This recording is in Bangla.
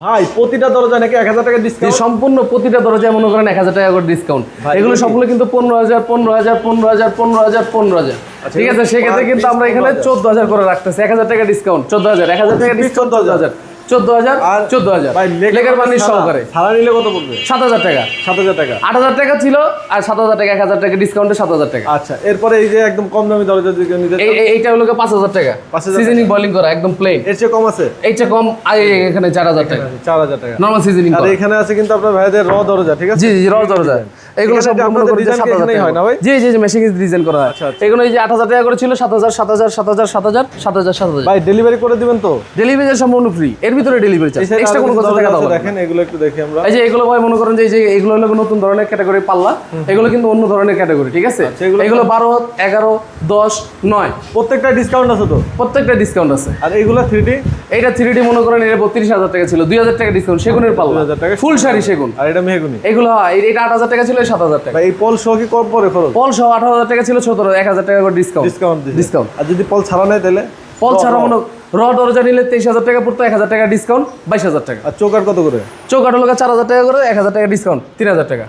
ভাই প্রতিটা দরজা নাকি এক হাজার টাকা ডিসকাউন্ট সম্পূর্ণ প্রতিটা দরজায় মনে করেন এক হাজার টাকা করে ডিসকাউন্ট এগুলো সবগুলো কিন্তু পনেরো হাজার পনেরো হাজার পনেরো হাজার পনেরো হাজার পনেরো হাজার। আচ্ছা, ঠিক আছে? সেক্ষেত্রে কিন্তু আমরা এখানে চোদ্দ হাজার করে রাখতেছি এক হাজার টাকা ডিসকাউন্ট চোদ্দ হাজার এক হাজার টাকা ডিসকাউন্ট চোদ্দ হাজার। চোদ্দ হাজার আর চোদ্দ হাজার। লেখার সহকারে। নিলে কত পড়বে? সাত হাজার টাকা। সাত হাজার টাকা। আট হাজার টাকা ছিল আর সাত হাজার টাকা এক হাজার টাকা ডিসকাউন্টে সাত হাজার টাকা। আচ্ছা এরপরে এই যে একদম কম দামি দরজা যদি নিতে এইটা হলো পাঁচ হাজার টাকা। 5,000 সিজনিং বলিং করা একদম প্লেন এর চেয়ে কম আছে? এইটা কম এখানে চার হাজার টাকা। চার হাজার টাকা। নর্মাল সিজনিং আর এখানে আছে কিন্তু আপনার ভাইদের র দরজা ঠিক আছে? জি জি রজ দরজা। এগুলো সব আপনাদের করেন যে design কি 7,000 এখানেই হয় না ভাই? জি জি জি মেশিং ডিজাইন করা হয়। আচ্ছা, আচ্ছা। এগুলো এই যে আট হাজার টাকা করে ছিল সাত হাজার সাত হাজার সাত হাজার সাত হাজার সাত হাজার সাত হাজার। ভাই ডেলিভারি করে দিবেন তো? ডেলিভারি সম্পূর্ণ ফ্রি এর ভিতরে ডেলিভারি চার্জ। এক্সট্রা কোনো কথা আছে, দাও দেখেন এগুলো একটু দেখি আমরা। এই যে এগুলো ভাই মনে করেন যে এই যে এগুলো হলো নতুন ধরনের ক্যাটাগরি পাল্লা। এগুলো কিন্তু অন্য ধরনের ক্যাটাগরি ঠিক আছে? আচ্ছা, এগুলো- এগুলো বারো এগারো দশ নয়। প্রত্যেকটা ডিসকাউন্ট আছে তো? প্রত্যেকটা ডিসকাউন্ট আছে। আর ডি এইটা থ্রি ডি মনে করেন এটা বত্রিশ হাজার টাকা ছিল দুই হাজার টাকা ডিসকাউন্ট সেগুনের পাল্লা। 2000 টাকা ফুল শাড়ি সেগুন। আর এটা মেহগুনি। এগুলো হয় এটা আট হাজার টাকা ছিল সাত হাজার টাকা। এই পল সহ কি কম পরে খরচ? পল আঠারো হাজার টাকা ছিল সতেরো এক হাজার টাকা করে ডিসকাউন্ট ডিসকাউন্ট ডিসকাউন্ট আর যদি পল ছাড়া নেয় তাহলে? পল ছাড়া মনে র দরজা নিলে তেইশ হাজার টাকা পড়তো এক হাজার টাকা ডিসকাউন্ট বাইশ হাজার টাকা। আর চৌকাট কত করে? চৌকাঠ হলো চার হাজার টাকা করে এক হাজার টাকা ডিসকাউন্ট তিন হাজার টাকা।